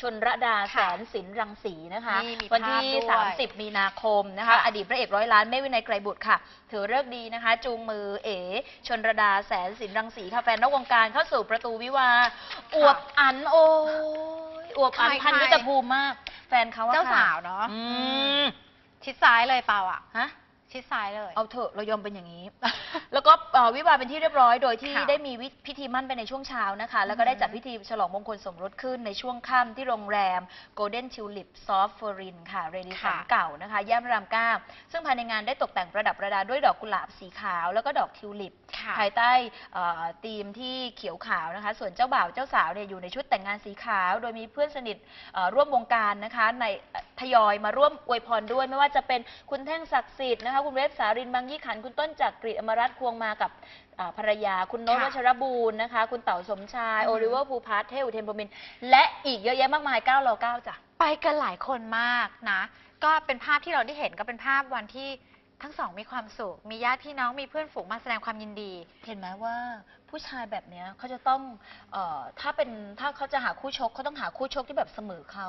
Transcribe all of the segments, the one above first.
ชนระดาแสค่ะนสินรังสีนะคะ นี่มีวันที่ ภาพด้วย30 มีนาคมนะคะ ค่ะ อดีตพระเอกร้อยล้านแม่วินัยไกรบุตรค่ะ ถือเลิกษ์ดีนะคะ จูงมือเอ๋ชนระดาแสนสินรังสีค่ะแฟนนอกวงการเข้าสู่ประตูวิวาห์อวบอันโอ้ยอวบอันใครพันใครยุทธภูมิมาก แฟนเขาอะเจ้าค่ะสาวเนาะอืม ชิดซ้ายเลยเปล่าอะ ฮะ ชิดซ้ายเลย เอาเถอะเรายอมเป็นอย่างนี้ แล้วก็เอ่อวิวาห์เป็นที่เรียบร้อย โดยที่ค่ะได้มีวิพิธีมั่นไปในช่วงเช้านะคะ แล้วก็ได้จัดอืมพิธีฉลองมงคลสมรสขึ้นในช่วงค่ำที่โรงแรม Golden Tulip Soft f o r i n ค่ะ เรดิสันค่ะ เก่านะคะย่านพระรามเก้าซึ่งภายในงานได้ตกแต่งประดับประดาด้วยดอกกุหลาบสีขาว แล้วก็ดอกทิวลิป ค่ะ ภายใต้เอ่อธีมที่เขียวขาวนะคะ ส่วนเจ้าบ่าวเจ้าสาวเนี่ยอยู่ในชุดแต่งงานสีขาว โดยมีเพื่อนสนิทเอ่อร่วมวงการนะคะ ในเอ่อทยอยมาร่วมอวยพรด้วยไม่ว่าจะเป็นคุณแท่งศักดิ์สิทธิ์นะคะคุณเวฟสารินบางยี่ขันธ์คุณต้นจักรีอมรัตน์ควงมากับเอ่อภรรยา คุณโน้ตค่ะวัชรบูรณ์นะคะ คุณเต๋าสมชาย อือฮึโอลิเวอร์ภูพาร์ทเทอุเทนพรหมินทร์และอีกเยอะแยะมากมาย9เรา9จ้ะ ไปกันหลายคนมากนะ ก็เป็นภาพที่เราได้เห็นก็เป็นภาพวันที่ทั้งสองมีความสุข มีญาติพี่น้องมีเพื่อนฝูงมาแสดงความยินดี เห็นไหมว่าผู้ชายแบบเนี้ยเขาจะต้องเออถ้าเป็นถ้าเขาจะหาคู่ชกเขาต้องหาคู่ชกที่แบบเสมอเขา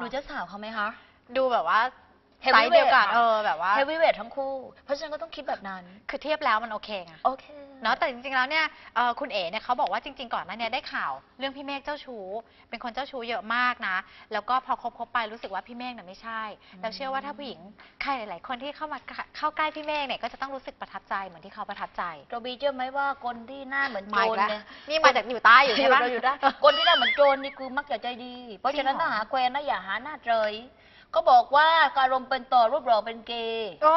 หนูจะสาวเขาไหมคะ ดูแบบว่า Heavyweight ไซส์เดียวกันค่ะเออแบบว่า เฮฟวีเวททั้งคู่ เพราะฉะนั้นก็ต้องคิดแบบนั้น คือเทียบแล้วมันโอเคไง โอเค เนาะแต่จริงๆ แล้วเนี่ยเอ่อคุณเอ๋เนี่ยเขาบอกว่าจริง ๆ ก่อนหน้าเนี้ได้ข่าว เรื่องพี่เมฆเจ้าชู้ เป็นคนเจ้าชู้เยอะมากนะ แล้วก็พอคบคบไปรู้สึกว่าพี่เมฆเนี่ยไม่ใช่อืมเราเชื่อว่าถ้าผู้หญิงใครหลาย ๆ คนที่เข้ามาเข้าใกล้พี่เมฆเนี่ยก็จะต้องรู้สึกประทับใจเหมือนที่เขาประทับใจเราบีเชื่อไหมว่าคนที่หน้าเหมือนโจมาอีรกแล้วเนี่ยนี่มาจากอยู่ใต้อยู่ใช่ปะเราอยู่ได้คนที่หน้าเหมือนโจรนี่คือมักจะใจดี เพราะฉะนั้นจริงเหรอถ้าหาแควนนะอย่าหาหน้าเจย ก็บอกว่าการอารมณ์เป็นต่อรูปหล่อเป็นเกย์โอ้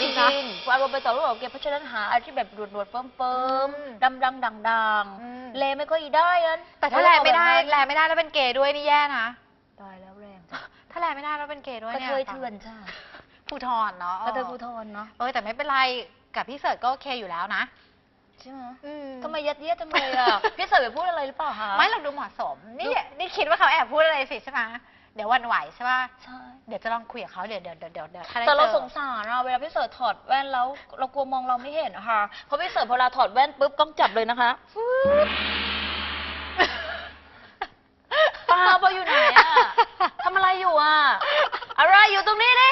จริงๆอารมณ์เป็นต่อรูปหล่อเป็นเกย์เพราะฉะนั้นหาอะไรที่แบบหนวดๆเฟิร์มอืมๆดำๆด่างอืมๆเลไม่ค่อยได้อันแต่ถ้าแลไม่ได้แลไม่ได้แล้วเป็นเกย์ด้วยนี่แย่นะ ตายแล้วแรงจ้ะถ้าแลไม่ได้แล้วเป็นเกย์ด้วยกระเนี่ยเทยเถื่อนจ้าภูทรเนาะกระเทยภูทรเนาะเออแต่ไม่เป็นไรกับพี่เสิร์ตก็โอเคอยู่แล้วนะใช่ไหมอืมทำไมยัดเยียดจังเลยอะ พี่เสิร์ฟไปพูดอะไรหรือเปล่าคะไม่เราดูเหมาะสม นี่นี่คิดว่าเขาแอบพูดอะไรสิใช่ไหม เดี๋ยวหวันไหวใช่ป่ะใช่เดี๋ยวจะลองคุยกับเขาเดี๋ยวเดี๋ยวเดี๋ยวเดี๋ยวเดี๋ยวถ้าได้แต่เราจอ สงสารอะเวลาพี่เสิร์ฟถอดแว่นแล้วเรากลัวมองเราไม่เห็นอะค่ะเพราะพี่เสิร์ฟพอเวลาถอดแว่นปุ๊บกล้องจับเลยนะคะฟึ๊บป้าบออยู่ไหนอะทำอะไรอยู่อะอะไรอยู่ตรงนี้ดิ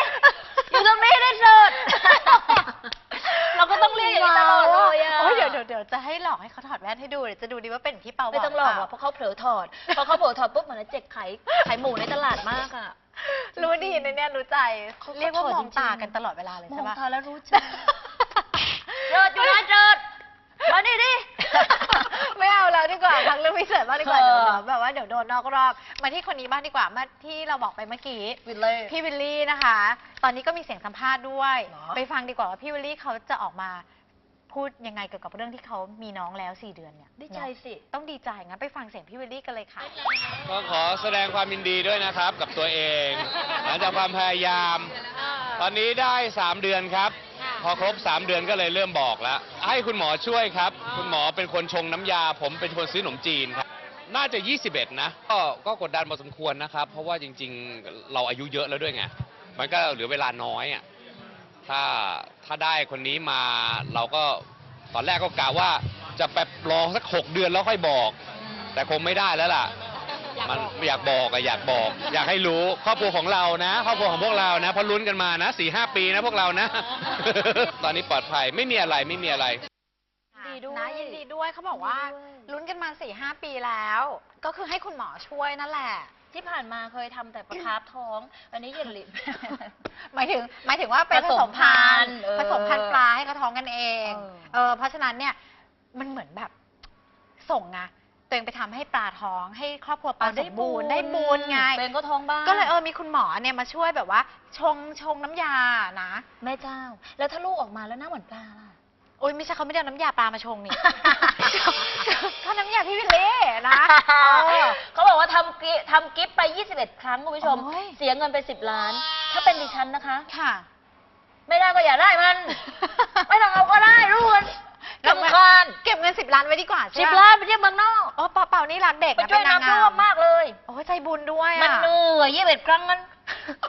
จะให้หลอกให้เขาถอดแว่นให้ดูเดี๋ยวจะดูดีว่าเป็นที่เปาไม่ต้องหลอกหรอกเปเพราะเขาเผลอถอด พอเขาเผลอถอดปุ๊บเหมือนเจ็กไข่ไข่หมูในตลาดมากอะรู้ดีนะเนี่ยรู้ใจเขาก็เรียกว่าถอดมองตาจริงๆกันตลอดเวลาเลยมอใช่งปะตาแล้วรู้ใจเจิดอยู่นะเจิดมานี่ดิไม่เอาแล้วดีกว่าพักเรื่องพิเศษบ้างดีกว่าเอเดี๋ยวอเดี๋ยวแบบว่าเดี๋ยวโดนนอกรอบมาที่คนนี้บ้างดีกว่ามาที่เราบอกไปเมื่อกี้วิลเล่พี่วิลลี่นะคะ ตอนนี้ก็มีเสียงสัมภาษณ์ด้วยเหรอไปฟังดีกว่าว่าพี่วิลลี่เขาจะออกมา พูดยังไงเกี่ยวกับเรื่องที่เขามีน้องแล้วสี่เดือนเนี่ยดีใจสิต้องดีใจงั้นไปฟังเสียงพี่วิลลี่กันเลยค่ะ ก็ขอแสดงความยินดีด้วยนะครับกับตัวเอง หลังจากความพยายาม ตอนนี้ได้ 3 เดือนครับ พอครบ 3 เดือนก็เลยเริ่มบอกแล้ว ให้คุณหมอช่วยครับ คุณหมอเป็นคนชงน้ำยา ผมเป็นคนซื้อขนมจีนครับ น่าจะ 21 นะ ก็ก็กดดันพอสมควรนะครับ เพราะว่าจริง ๆ เราอายุเยอะแล้วด้วยไง มันก็เหลือเวลาน้อยอะ ถ้าถ้าได้คนนี้มาเราก็ตอนแรกก็กะว่าจะไปรอสัก6เดือนแล้วค่อยบอก แต่คงไม่ได้แล้วล่ะ มันอยากบอกอะอยากบอก อยากให้รู้ครอบครัวของเรานะครอบครัวของพวกเรานะเพราะลุ้นกันมานะสี่ห้าปีนะพวกเรานะ ตอนนี้ปลอดภัยไม่มีอะไรไม่มีอะไร ดีด้วยนะยินดีด้วยเขาบอกว่ายินดีด้วยลุ้นกันมาสี่ห้าปีแล้ว ก็คือให้คุณหมอช่วยนั่นแหละ ที่ผ่านมาเคยทำแต่ประคาบท้อง อันนี้อย่าหลิบหมายถึงหมายถึงว่าเป็นผผสสมมพัพันนธุ์ธุ์เออผสมพันธุ์ปลาให้เขาท้องกันเองเออ เออเพราะฉะนั้นเนี่ยมันเหมือนแบบส่งไงตัวเองไปทำให้ปลาท้องให้ครอบครัวปลาสมบูรณ์ได้บุญไง เป็นก็ท้องบ้างก็เลยเออมีคุณหมอเนี่ยมาช่วยแบบว่า ชงชงน้ำยานะ แม่เจ้า แล้วถ้าลูกออกมาแล้วหน้าเหมือนปลาล่ะโอ้ยไม่ใช่เขาไม่ได้เอาน้ำยาปลามาชงนี่เขาน้ำยาพี่วิลเล่นะเออ เขาบอกว่าทำกิทำกิฟต์ไป 21 ครั้งคุณผู้ชม โอ้ย เสียเงินไป 10 ล้าน ถ้าเป็นดิฉันนะคะ ค่ะ ไม่ได้ก็อย่าได้มัน ไม่ต้องเอาก็ได้รู้กันเก็บเงินรำคาญเก็บเงินสิบล้านไว้ดีกว่าสิบใช่ปะล้านไปเที่ยวเมืองนอกโอ้เปล่าเปล่านี่รักเด็กไปนะช่วยเป็นนางน้ำท่วงามมมากเลย โอ้ยใจบุญด้วยมันอะเหนื่อยยี่สิบครั้งนั้น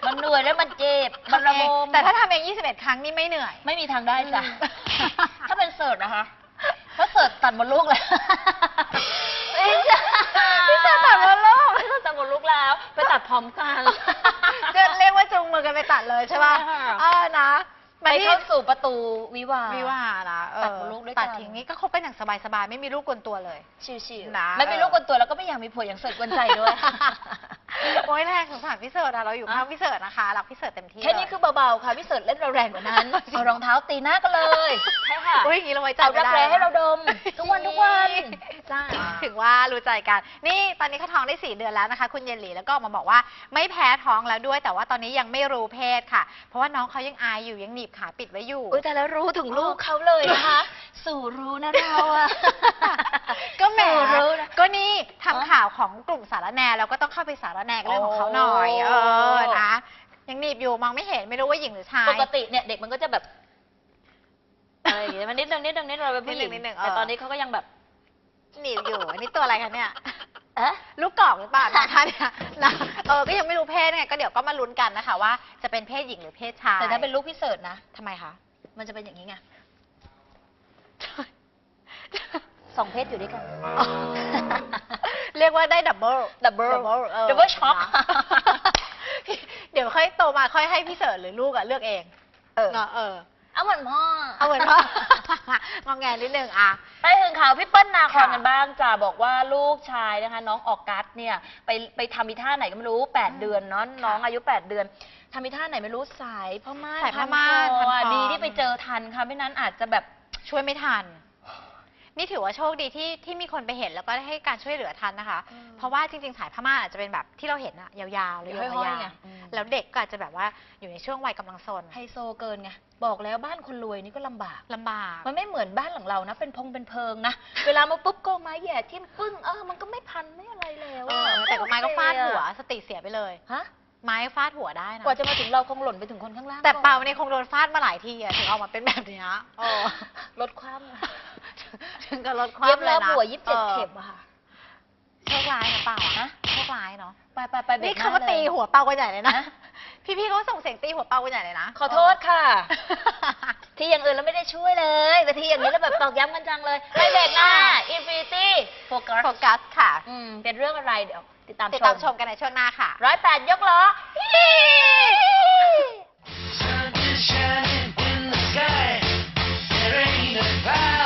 มันเหนื่อยแล้วมันเจ็บ มันระบมแต่ถ้าทำเอง 21 ครั้งนี่ไม่เหนื่อย ไม่มีทางได้จ้ะอืมถ้าเป็นเสิร์ชนะคะถ้าเสิร์ชตัดหมดลูกเลยพี่เสิร์ชตัดหมดลูกพี่เสิร์ชตัดหมดลูกแล้ว ไปตัดพร้อมกัน จะเรียกว่าจูงมือกันไปตัดเลยใช่ป่ะใช่ค่ะเออนะ ไปมาที่เข้าสู่ประตูวิวาห์วิวาห์นะเออตัดลูกด้วยกัน ตัดทิ้งนี่ก็คบกันอย่างสบายๆไม่มีลูกกวนตัวเลย ชิวนะๆไม่มีลูกคนตัวแล้วก็ไม่อยากมีผัวอย่างเสิร์ฟกวนใจด้วย โอ้ยแรงสงสารพี่เสิร์ตอะเราอยู่ข้างพี่เสิร์ตนะคะรักพี่เสิร์ตเต็มที่แค่นี้คือเบาๆค่ะพี่เสิร์ฟเล่นเราแรงกว่านั้นเอารองเท้าตีหน้ากันเลยใช่ค่ะโอ้ยอย่างนี้เราไว้ใจเอาไม่รักได้แร้ให้เราดมนะทุกวันทุกวันจ้าถึงว่ารู้ใจกัน นี่ตอนนี้เขาท้องได้4เดือนแล้วนะคะ คุณเยนหลีแล้วก็ออกมาบอกว่าไม่แพ้ท้องแล้วด้วย แต่ว่าตอนนี้ยังไม่รู้เพศค่ะ เพราะว่าน้องเขายังอายอยู่ยังหนีบขาปิดไว้อยู่ อุ้ยแต่แล้วรู้ถึงลูกเขาเลยนะคะ สู่รู้นะเราอะก็แหมสู่รู้นะ ก็นี่ทำอ๋อข่าวของกลุ่มสารแนเราก็ต้องเข้าไปสารแนกับเรื่องของเขาหน่อยโอ้เออนะยังหนีบอยู่มองไม่เห็นไม่รู้ว่าหญิงหรือชาย ปกติเนี่ยเด็กมันก็จะแบบอะไรอย่างเงี้ยมันนิดนึงนิดนึงนิดนึงเราเป็นผู้หญิงนิดนึงนิดนึงเออ แต่ตอนนี้เขาก็ยังแบบ หนีบอยู่อันนี้ตัวอะไรคะเนี่ย เอ๊ะ ลูกกรอกหรือเปล่านะคะเนี่ยนะเออก็ยังไม่รู้เพศไงก็เดี๋ยวก็มาลุ้นกันนะคะว่าจะเป็นเพศหญิงหรือเพศชายแต่ถ้าเป็นลูกพี่เสิร์ชนะทำไมคะ มันจะเป็นอย่างนี้ไงสองเพศอยู่ด้วยกัน เรียกว่าได้ดับเบิล Double เออ Double shock นะเดี๋ยวค่อยโตมาค่อยให้พี่เสิร์ชหรือลูกอะเลือกเอง เออเนาะเออ เอาเหมือนพ่อเอาเหมือนว่างองแงนิดนึงอะ ไปถึงข่าวพี่เปิ้ลนาคอนค่ะกันบ้างจ้าบอกว่าลูกชายนะคะ น้องออกัสเนี่ยไปไปทำอีท่าไหนก็ไม่รู้ 8 เดือนเนาะน้องอายุ 8 เดือนทำอีท่าไหนไม่รู้สายพม่านสายพม่านพันคอพันคอ ดีที่ไปเจอทันค่ะไม่นั้นอาจจะแบบ ช่วยไม่ทัน นี่ถือว่าโชคดีที่ที่มีคนไปเห็นแล้วก็ได้ให้การช่วยเหลือทันนะคะ อืมเพราะว่าจริงๆสายพม่าอาจจะเป็นแบบที่เราเห็นอะยาวๆเลยห้อยๆไงาวอืม ๆแล้วเด็กก็อาจจะแบบว่าอยู่ในช่วงวัยกำลังซนไฮโซเกินไงบอกแล้วบ้านคนรวยนี่ก็ลำบาก ลำบาก มันไม่เหมือนบ้านหลังเรานะ เป็นพงเป็นเพิงนะ เวลามาปุ๊บก็ไม้แหย่ทิ่มปึ้งเออมันก็ไม่พันไม่อะไรแล้วเออะอแต่ก็ไม้ก็ฟาดหัวโอเคสติเสียไปเลยอะฮะไม้ฟาดหัวได้นะกว่าจะมาถึงเราคงหล่นไปถึงคนข้างล่างแต่ก่อนเปาเนี่ยคงโดนฟาดมาหลายทีอะถึงออกมาเป็นแบบเนี้ยเออลดความอะ ถึกับรถคย็ว่ำบเลแล้ยวนหัวยิบเจ็ดเข็มอะค่ะ โชคร้ายนะเปล่านะโชคร้ายเนาะ ไปไปไปเบรนี่กหน้คำว่าตีหัวเปล่ากันใหญ่เลยนะ พี่พี่เขาส่งเสียงตีหัวเปล่ากันใหญ่เลยนะขอโทษค่ะ ที่อย่างอื่นแล้วไม่ได้ช่วยเลยแต่ที่อย่างนี้แล้วแบบตอกย้ำกันจังเลยไปเบรกหน้า Infinity Focus โฟกัสค่ะ อืมเป็นเรื่องอะไรเดี๋ยว ติดตามติดตามชมกันในช่วงหน้าค่ะ ร้อยแปดยกล้อ shining in the sky. There ain't a cloud.